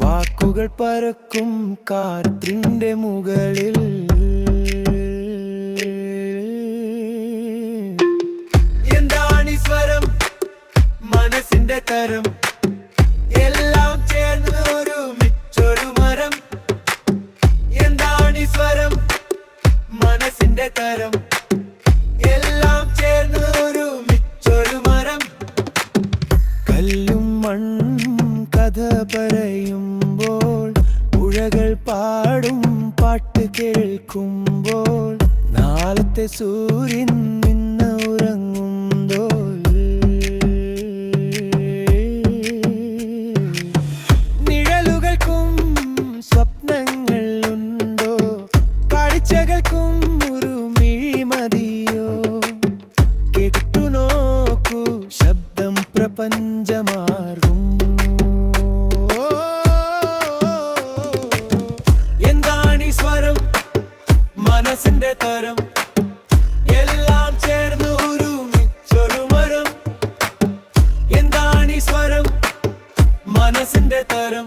വാക്കുകൾ പരക്കും കാറ്റിന്റെ മുകളിൽ. എന്താണ് സ്വരം? മനസ്സിന്റെ തരം. കഥ പറയുമ്പോൾ പുഴകൾ പാടും പാട്ട് കേൾക്കുമ്പോൾ നാളത്തെ സൂര്യൻ നിന്ന് ഉറങ്ങുമ്പോൾ. നിഴലുകൾക്കും സ്വപ്നങ്ങൾ ഉണ്ടോ കാഴ്ചകൾക്കും ഒരു മിഴിമതിയോ കേട്ടു നോക്കൂ ശബ്ദം പ്രപഞ്ചമാർഗം മനസ്സിന്റെ തരം. എല്ലാം ചേർന്ന് ഒരു മിച്ചൊരു മരം. എന്താണ് ഈ സ്വരം? മനസ്സിന്റെ തരം.